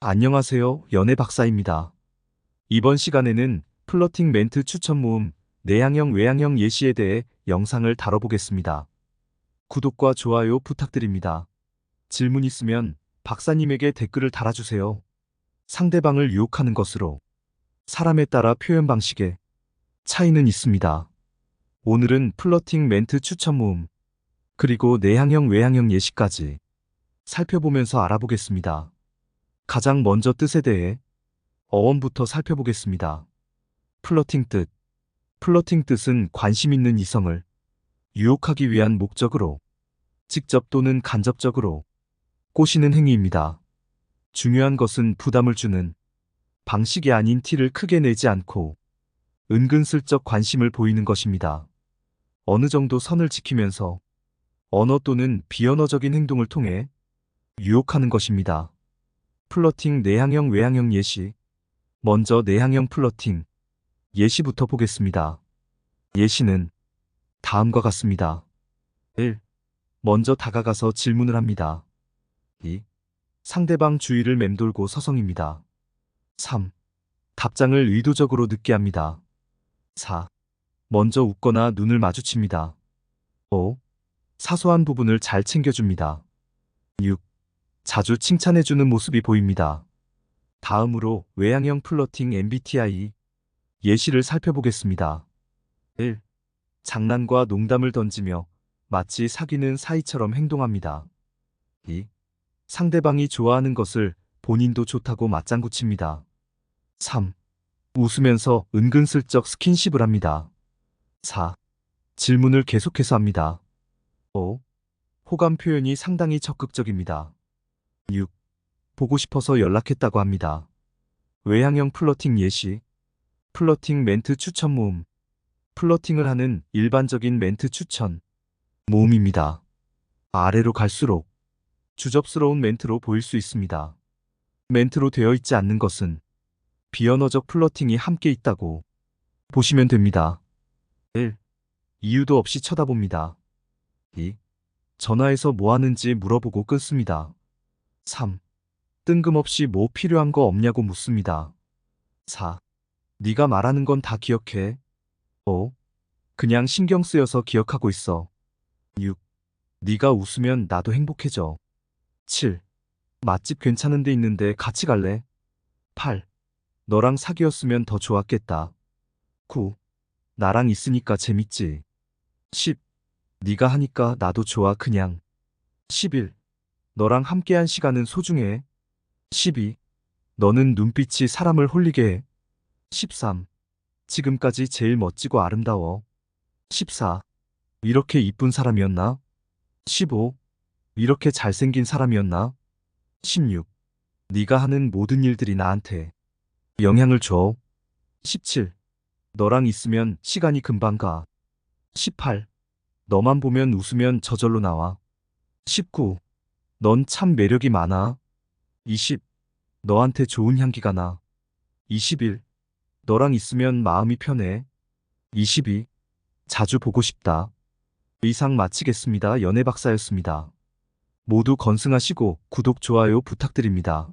안녕하세요. 연애 박사입니다. 이번 시간에는 플러팅 멘트 추천 모음 내향형 외향형 예시에 대해 영상을 다뤄보겠습니다. 구독과 좋아요 부탁드립니다. 질문 있으면 박사님에게 댓글을 달아주세요. 상대방을 유혹하는 것으로 사람에 따라 표현 방식에 차이는 있습니다. 오늘은 플러팅 멘트 추천 모음 그리고 내향형 외향형 예시까지 살펴보면서 알아보겠습니다. 가장 먼저 뜻에 대해 어원부터 살펴보겠습니다. 플러팅 뜻. 플러팅 뜻은 관심 있는 이성을 유혹하기 위한 목적으로 직접 또는 간접적으로 꼬시는 행위입니다. 중요한 것은 부담을 주는 방식이 아닌 티를 크게 내지 않고 은근슬쩍 관심을 보이는 것입니다. 어느 정도 선을 지키면서 언어 또는 비언어적인 행동을 통해 유혹하는 것입니다. 플러팅 내향형 외향형 예시. 먼저 내향형 플러팅 예시부터 보겠습니다. 예시는 다음과 같습니다. 1. 먼저 다가가서 질문을 합니다. 2. 상대방 주위를 맴돌고 서성입니다. 3. 답장을 의도적으로 늦게 합니다. 4. 먼저 웃거나 눈을 마주칩니다. 5. 사소한 부분을 잘 챙겨줍니다. 6. 자주 칭찬해주는 모습이 보입니다. 다음으로 외향형 플러팅 MBTI 예시를 살펴보겠습니다. 1. 장난과 농담을 던지며 마치 사귀는 사이처럼 행동합니다. 2. 상대방이 좋아하는 것을 본인도 좋다고 맞장구 칩니다. 3. 웃으면서 은근슬쩍 스킨십을 합니다. 4. 질문을 계속해서 합니다. 5. 호감 표현이 상당히 적극적입니다. 6. 보고 싶어서 연락했다고 합니다. 외향형 플러팅 예시. 플러팅 멘트 추천 모음. 플러팅을 하는 일반적인 멘트 추천 모음입니다. 아래로 갈수록 주접스러운 멘트로 보일 수 있습니다. 멘트로 되어 있지 않는 것은 비언어적 플러팅이 함께 있다고 보시면 됩니다. 1. 이유도 없이 쳐다봅니다. 2. 전화해서 뭐 하는지 물어보고 끊습니다. 3. 뜬금없이 뭐 필요한 거 없냐고 묻습니다. 4. 네가 말하는 건 다 기억해. 5. 그냥 신경 쓰여서 기억하고 있어. 6. 네가 웃으면 나도 행복해져. 7. 맛집 괜찮은 데 있는데 같이 갈래? 8. 너랑 사귀었으면 더 좋았겠다. 9. 나랑 있으니까 재밌지. 10. 네가 하니까 나도 좋아 그냥. 11. 너랑 함께한 시간은 소중해. 12. 너는 눈빛이 사람을 홀리게 해. 13. 지금까지 제일 멋지고 아름다워. 14. 이렇게 이쁜 사람이었나? 15. 이렇게 잘생긴 사람이었나? 16. 네가 하는 모든 일들이 나한테 영향을 줘. 17. 너랑 있으면 시간이 금방 가. 18. 너만 보면 웃으면 저절로 나와. 19. 넌 참 매력이 많아. 20. 너한테 좋은 향기가 나. 21. 너랑 있으면 마음이 편해. 22. 자주 보고 싶다. 이상 마치겠습니다. 연애 박사였습니다. 모두 건승하시고 구독, 좋아요 부탁드립니다.